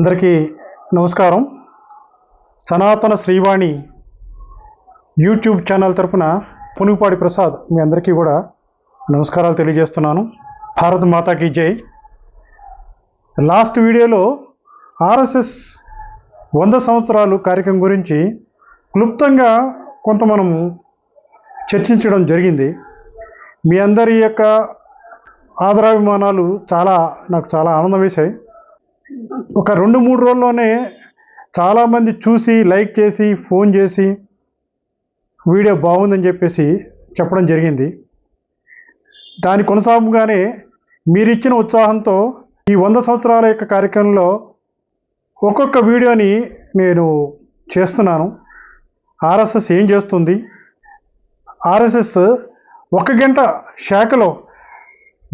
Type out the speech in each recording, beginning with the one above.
అందరికీ నమస్కారం. సనాతన శ్రీవాణి యూట్యూబ్ ఛానల్ తరపున పునుగుపాడి ప్రసాద్ మీ అందరికీ కూడా నమస్కారాలు తెలియజేస్తున్నాను. భారత్ మాతాకి జై. లాస్ట్ వీడియోలో ఆర్ఎస్ఎస్ వంద సంవత్సరాలు కార్యక్రమం గురించి క్లుప్తంగా కొంత మనము చర్చించడం జరిగింది. మీ అందరి యొక్క ఆదరాభిమానాలు చాలా నాకు చాలా ఆనందం వేశాయి. ఒక రెండు మూడు రోజుల్లోనే చాలామంది చూసి లైక్ చేసి ఫోన్ చేసి వీడియో బాగుందని చెప్పేసి చెప్పడం జరిగింది. దాని కొనసాగంగానే మీరిచ్చిన ఉత్సాహంతో ఈ వంద సంవత్సరాల యొక్క కార్యక్రమంలో ఒక్కొక్క వీడియోని నేను చేస్తున్నాను. ఆర్ఎస్ఎస్ ఏం చేస్తుంది? ఆర్ఎస్ఎస్ ఒక గంట శాఖలో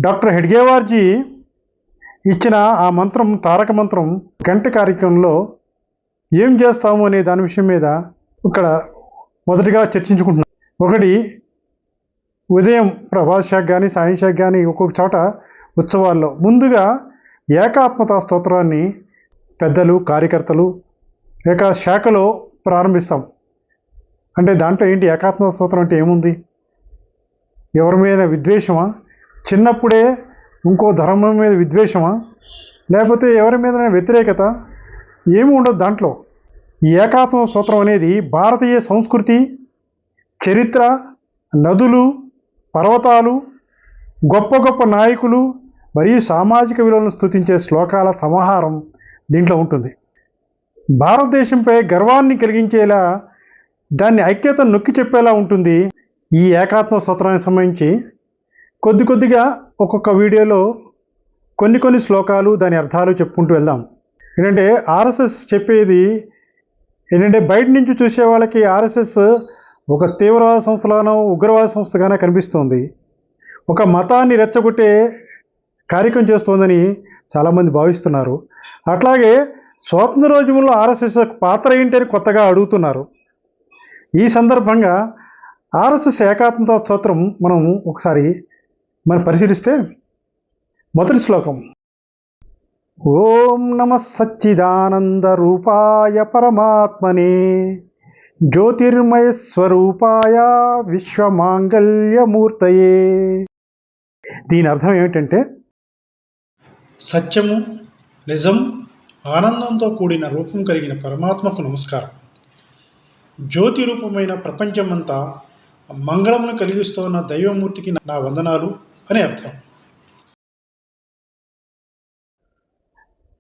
డాక్టర్ హెడ్గేవార్జీ ఇచ్చిన ఆ మంత్రం తారక మంత్రం గంట కార్యక్రమంలో ఏం చేస్తాము అనే దాని విషయం మీద ఇక్కడ మొదటిగా చర్చించుకుంటున్నాం. ఒకటి ఉదయం ప్రభాస్ శాఖ కానీ సాయం శాఖ కానీ ఒక్కొక్క చోట ఉత్సవాల్లో ముందుగా ఏకాత్మతా స్తోత్రాన్ని పెద్దలు కార్యకర్తలు ఏకా శాఖలో ప్రారంభిస్తాం. అంటే దాంట్లో ఏంటి ఏకాత్మ స్తోత్రం అంటే ఏముంది? ఎవరి మీద విద్వేషమా? చిన్నప్పుడే ఇంకో ధర్మం మీద విద్వేషమా? లేకపోతే ఎవరి మీద వ్యతిరేకత? ఏమి ఉండదు దాంట్లో. ఈ ఏకాత్మ సూత్రం అనేది భారతీయ సంస్కృతి చరిత్ర నదులు పర్వతాలు గొప్ప గొప్ప నాయకులు మరియు సామాజిక విలువలను స్థుతించే శ్లోకాల సమాహారం దీంట్లో ఉంటుంది. భారతదేశంపై గర్వాన్ని కలిగించేలా దాన్ని ఐక్యత నొక్కి చెప్పేలా ఉంటుంది ఈ ఏకాత్మ సూత్రానికి సంబంధించి కొద్ది కొద్దిగా ఒక్కొక్క వీడియోలో కొన్ని కొన్ని శ్లోకాలు దాని అర్థాలు చెప్పుకుంటూ వెళ్దాం. ఏంటంటే ఆర్ఎస్ఎస్ చెప్పేది ఏంటంటే బయట నుంచి చూసే వాళ్ళకి ఆర్ఎస్ఎస్ ఒక తీవ్రవాద సంస్థగానో ఉగ్రవాద సంస్థగానో కనిపిస్తుంది. ఒక మతాన్ని రెచ్చగొట్టే కార్యక్రమం చేస్తోందని చాలామంది భావిస్తున్నారు. అట్లాగే స్వాతంత్ర రోజుల్లో ఆర్ఎస్ఎస్ యొక్క పాత్ర ఏంటని కొత్తగా అడుగుతున్నారు. ఈ సందర్భంగా ఆర్ఎస్ఎస్ ఏకాత్మత స్తోత్రం మనం ఒకసారి మనం పరిశీలిస్తే మొదటి శ్లోకం. ఓం నమ సచ్చిదానంద రూపాయ పరమాత్మనే జ్యోతిర్మయ స్వరూపాయ విశ్వమాంగళ్యమూర్తయే దీని అర్థం ఏమిటంటే సత్యము నిజం ఆనందంతో కూడిన రూపం కలిగిన పరమాత్మకు నమస్కారం. జ్యోతి రూపమైన ప్రపంచమంతా మంగళమును కలిగిస్తున్న దైవమూర్తికి నా వందనాలు. అని అర్థం.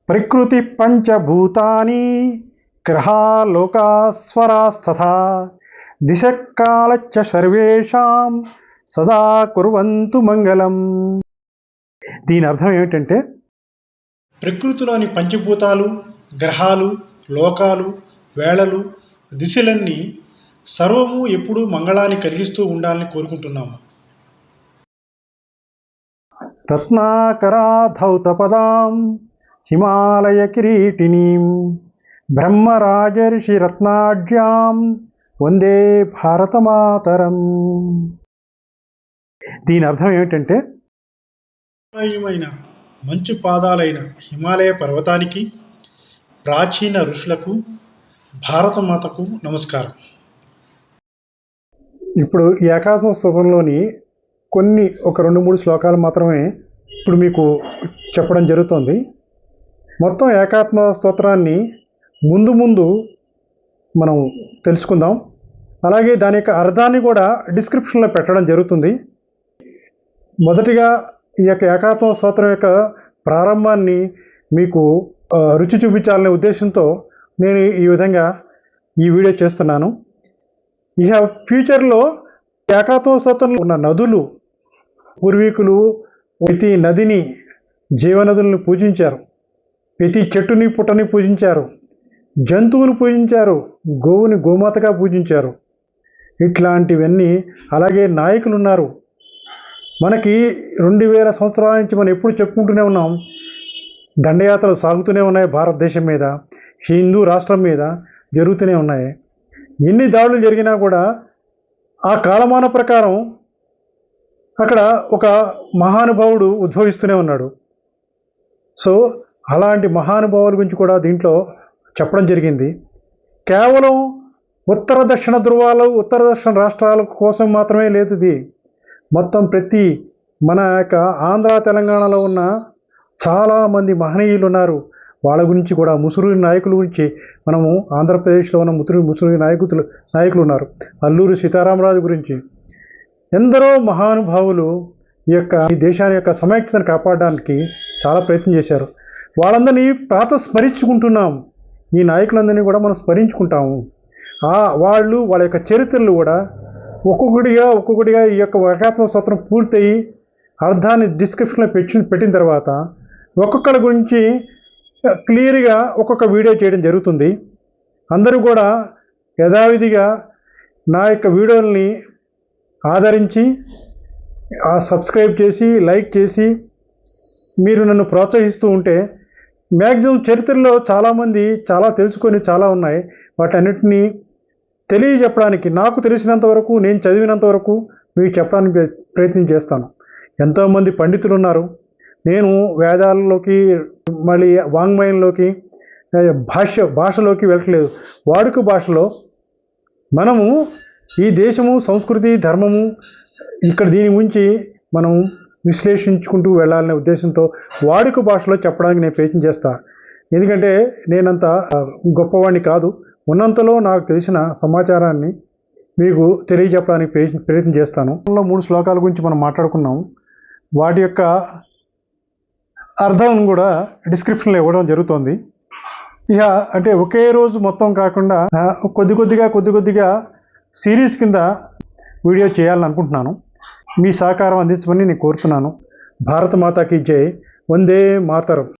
ప్రకృతి పంచభూతాని గ్రహాలోకాస్వరాస్తథా దిశకాలచ్చ సర్వేషాం సదా కుర్వంతు మంగళం. దీని అర్థం ఏమిటంటే ప్రకృతిలోని పంచభూతాలు గ్రహాలు లోకాలు వేళలు దిశలన్నీ సర్వము ఎప్పుడూ మంగళాన్ని కలిగిస్తూ ఉండాలని కోరుకుంటున్నాము. రత్నాకరాధౌతపదాం హిమాలయ కిరీటినీం బ్రహ్మరాజర్షి రత్నాఢ్యాం వందే భారతమాతరం. దీని అర్థం ఏమిటంటే మంచు పాదాలైన హిమాలయ పర్వతానికి ప్రాచీన ఋషులకు భారతమాతకు నమస్కారం. ఇప్పుడు ఈ ఏకాదశ స్తోత్రంలోని కొన్ని ఒక రెండు మూడు శ్లోకాలు మాత్రమే ఇప్పుడు మీకు చెప్పడం జరుగుతుంది. మొత్తం ఏకాత్మ స్తోత్రాన్ని ముందు ముందు మనం తెలుసుకుందాం. అలాగే దాని యొక్క అర్థాన్ని కూడా డిస్క్రిప్షన్లో పెట్టడం జరుగుతుంది. మొదటిగా ఈ యొక్క ఏకాత్మ స్తోత్రం యొక్క ప్రారంభాన్ని మీకు రుచి చూపించాలనే ఉద్దేశంతో నేను ఈ విధంగా ఈ వీడియో చేస్తున్నాను. ఇక ఫ్యూచర్లో ఏకాత్మ స్తోత్రంలో ఉన్న నదులు పూర్వీకులు ప్రతి నదిని జీవనదులను పూజించారు. ప్రతి చెట్టుని పుట్టని పూజించారు. జంతువులు పూజించారు. గోవుని గోమాతగా పూజించారు. ఇట్లాంటివన్నీ అలాగే నాయకులు ఉన్నారు మనకి రెండు వేల సంవత్సరాల నుంచి మనం ఎప్పుడు చెప్పుకుంటూనే ఉన్నాం దండయాత్రలు సాగుతూనే ఉన్నాయి భారతదేశం మీద హిందూ రాష్ట్రం మీద జరుగుతూనే ఉన్నాయి. ఎన్ని దాడులు జరిగినా కూడా ఆ కాలమాన ప్రకారం అక్కడ ఒక మహానుభావుడు ఉద్భవిస్తూనే ఉన్నాడు. సో అలాంటి మహానుభావుల గురించి కూడా దీంట్లో చెప్పడం జరిగింది. కేవలం ఉత్తర దక్షిణ ధృవాలు ఉత్తర దక్షిణ రాష్ట్రాల కోసం మాత్రమే లేదు ఇది. మొత్తం ప్రతి మన యొక్క ఆంధ్ర తెలంగాణలో ఉన్న చాలామంది మహనీయులు ఉన్నారు. వాళ్ళ గురించి కూడా ముసురు నాయకుల గురించి మనము ఆంధ్రప్రదేశ్లో ఉన్న ముసురు ముసురు నాయకులు నాయకులు ఉన్నారు. అల్లూరి సీతారామరాజు గురించి. ఎందరో మహానుభావులు ఈ యొక్క ఈ దేశాన్ని యొక్క సమైక్యతను కాపాడడానికి చాలా ప్రయత్నం చేశారు. వాళ్ళందరినీ ప్రాత స్మరించుకుంటున్నాం. ఈ నాయకులందరినీ కూడా మనం స్మరించుకుంటాము. ఆ వాళ్ళు వాళ్ళ యొక్క చరిత్రలు కూడా ఒక్కొక్కటిగా ఒక్కొక్కటిగా ఈ యొక్క వకాత్మ సూత్రం పూర్తయి అర్థాన్ని డిస్క్రిప్షన్లో పెట్టి పెట్టిన తర్వాత ఒక్కొక్కరి గురించి క్లియర్గా ఒక్కొక్క వీడియో చేయడం జరుగుతుంది. అందరూ కూడా యథావిధిగా నా యొక్క వీడియోల్ని ఆదరించి ఆ సబ్స్క్రైబ్ చేసి లైక్ చేసి మీరు నన్ను ప్రోత్సహిస్తూ ఉంటే మ్యాక్సిమం చరిత్రలో చాలామంది చాలా తెలుసుకొని చాలా ఉన్నాయి. వాటన్నిటిని తెలియజెప్పడానికి నాకు తెలిసినంత వరకు నేను చదివినంత వరకు మీకు చెప్పడానికి ప్రయత్నం చేస్తాను. ఎంతోమంది పండితులు ఉన్నారు నేను వేదాలలోకి మళ్ళీ వాంగ్మయంలోకి భాష భాషలోకి వెళ్ళట్లేదు. వాడుక భాషలో మనము ఈ దేశము సంస్కృతి ధర్మము ఇక్కడ దీని గురించి మనం విశ్లేషించుకుంటూ వెళ్ళాలనే ఉద్దేశంతో వాడుక భాషలో చెప్పడానికి నేను ప్రయత్నం చేస్తా. ఎందుకంటే నేనంత గొప్పవాడిని కాదు. ఉన్నంతలో నాకు తెలిసిన సమాచారాన్ని మీకు తెలియజెప్పడానికి ప్రయత్నం ప్రయత్నం చేస్తాను. మూడు శ్లోకాల గురించి మనం మాట్లాడుకున్నాం వాటి యొక్క అర్థం కూడా డిస్క్రిప్షన్లో ఇవ్వడం జరుగుతుంది. ఇక అంటే ఒకే రోజు మొత్తం కాకుండా కొద్ది కొద్దిగా కొద్ది కొద్దిగా సిరీస్ కింద వీడియో చేయాలని అనుకుంటున్నాను మీ సహకారం అందించమని నేను కోరుతున్నాను. భారత మాతాకి జై. వందే మాతరం.